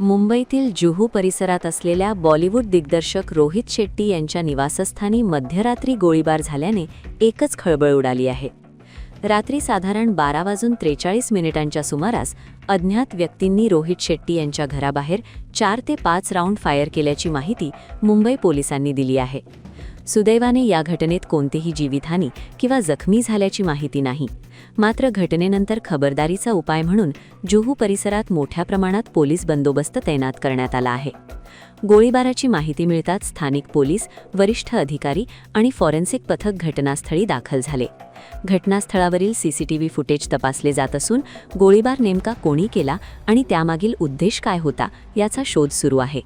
मुंबईतील जुहू परिसरात असलेल्या बॉलिवूड दिग्दर्शक रोहित शेट्टी यांच्या निवासस्थानी मध्यरात्री गोळीबार झाल्याने एकच खळबळ उडाली आहे. रात्री साधारण बारा वाजून त्रेचाळीस मिनिटांच्या सुमारास अज्ञात व्यक्तींनी रोहित शेट्टी यांच्या घराबाहेर चार ते पाच राऊंड फायर केल्याची माहिती मुंबई पोलिसांनी दिली आहे. सुदैवाने या घटनेत कोणतीही जीवितहानी किंवा जखमी झाल्याची माहिती नाही. मात्र घटनेनंतर खबरदारीचा उपाय म्हणून जुहू परिसरात मोठ्या प्रमाणात पोलीस बंदोबस्त तैनात करण्यात आला आहे. गोळीबाराची माहिती मिळताच स्थानिक पोलीस वरिष्ठ अधिकारी आणि फॉरेन्सिक पथक घटनास्थळी दाखल झाले. घटनास्थळावरील सीसीटीव्ही फुटेज तपासले जात असून गोळीबार नेमका कोणी केला आणि त्यामागील उद्देश काय होता याचा शोध सुरू आहे.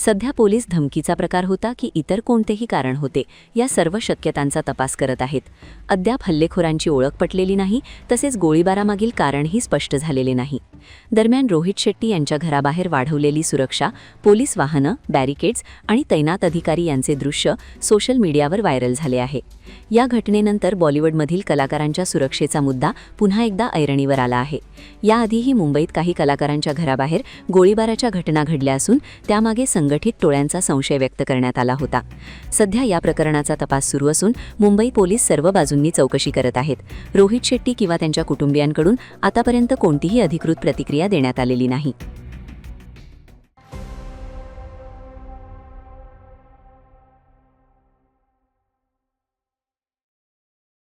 सध्या पोलीस धमकीचा प्रकार होता की इतर कोणतेही कारण होते या सर्व शक्यतांचा तपास करत आहेत. अद्याप हल्लेखोरांची ओळख पटलेली नाही तसेच गोळीबारामागील कारणही स्पष्ट झालेले नाही. दरम्यान रोहित शेट्टी यांच्या घराबाहेर वाढवलेली सुरक्षा पोलीस वाहनं बॅरिकेड्स आणि तैनात अधिकारी यांचे दृश्य सोशल मीडियावर व्हायरल झाले आहे. या घटनेनंतर बॉलिवूडमधील कलाकारांच्या सुरक्षेचा मुद्दा पुन्हा एकदा ऐरणीवर आला आहे. याआधीही मुंबईत काही कलाकारांच्या घराबाहेर गोळीबाराच्या घटना घडल्या असून त्यामागे संघटित टोळ्यांचा संशय व्यक्त करण्यात आला होता. सध्या या प्रकरणाचा तपास सुरू असून मुंबई पोलीस सर्व बाजूंनी चौकशी करत आहेत. रोहित शेट्टी किंवा त्यांच्या कुटुंबियांकडून आतापर्यंत कोणतीही अधिकृत प्रतिक्रिया देण्यात आलेली नाही.